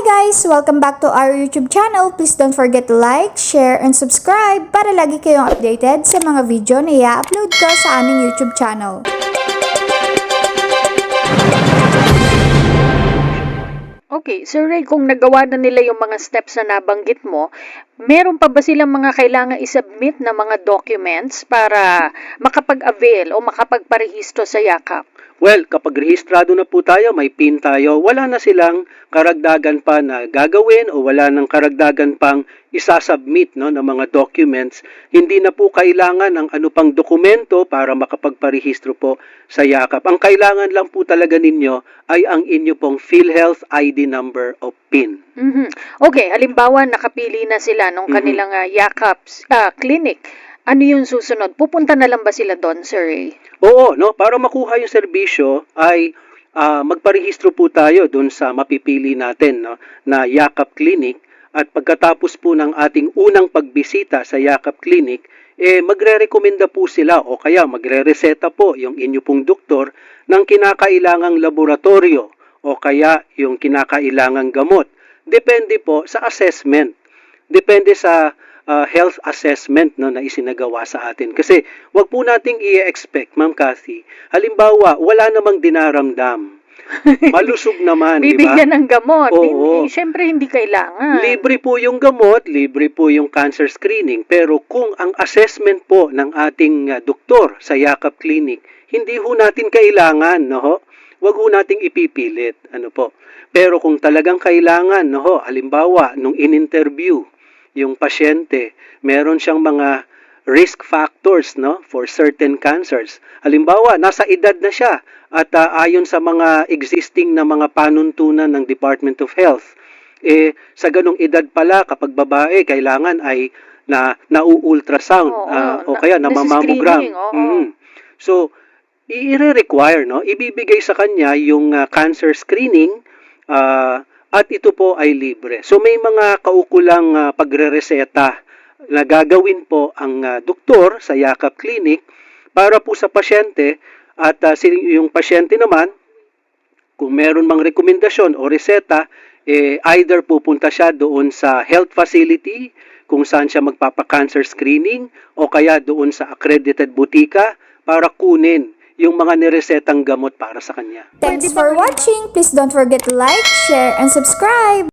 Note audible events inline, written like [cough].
guys! Welcome back to our YouTube channel. Please don't forget to like, share, and subscribe para lagi kayong updated sa mga video na i-upload ko sa aming YouTube channel. Okay, Sir Ray, kung nagawa na nila yung mga steps na nabanggit mo, meron pa ba silang mga kailangan isubmit na mga documents para makapag-avail o makapagparehistro sa yakap? Well, kapag rehistrado na po tayo, may PIN tayo, wala na silang karagdagan pa na gagawin o wala nang karagdagan pang isasubmit no, ng mga documents. Hindi na po kailangan ng ano pang dokumento para makapagparehistro po sa yakap. Ang kailangan lang po talaga ninyo ay ang inyo pong PhilHealth ID number o PIN. Mhm. Okay, halimbawa nakapili na sila nung kanilang ah, yakap ah, clinic. Ano yung susunod? Pupunta na lang ba sila doon, Sir Ray? Oo, no, para makuha yung serbisyo ay ah, magparehistro po tayo dun sa mapipili natin no, na Yakap Clinic at pagkatapos po ng ating unang pagbisita sa Yakap Clinic, eh magre-rekomenda po sila o kaya magre-reseta po yung inyo pong doktor ng kinakailangang laboratorio o kaya yung kinakailangang gamot. Depende po sa assessment. Depende sa uh, health assessment no, na isinagawa sa atin. Kasi wag po nating i-expect, Ma'am Cathy, halimbawa, wala namang dinaramdam. [laughs] Malusog naman, di ba? Bibigyan ng gamot. Oo. Hindi, syempre hindi kailangan. Libre po yung gamot, libre po yung cancer screening, pero kung ang assessment po ng ating uh, doktor sa Yakap Clinic, hindi ho natin kailangan, no ho? Wag ho nating ipipilit, ano po. Pero kung talagang kailangan, no ho, halimbawa, nung in-interview yung pasyente, meron siyang mga risk factors no for certain cancers. Halimbawa, nasa edad na siya at ah, ayon sa mga existing na mga panuntunan ng Department of Health, eh sa ganong edad pala kapag babae kailangan ay na nau-ultrasound Oo, ah, o na- kaya na mammogram. nasi-screening, oo. Mhm. So i-require no ibibigay sa kanya yung ah, cancer screening ah, at ito po ay libre. So may mga kaukulang ah, pagrereseta na gagawin po ang ah, doktor sa Yakap Clinic para po sa pasyente at si- yung pasyente naman kung meron mang rekomendasyon o reseta, eh, either pupunta siya doon sa health facility kung saan siya magpapa-cancer screening o kaya doon sa accredited butika para kunin yung mga niresetang gamot para sa kanya. Thanks for watching! Please don't forget to like, share, and subscribe!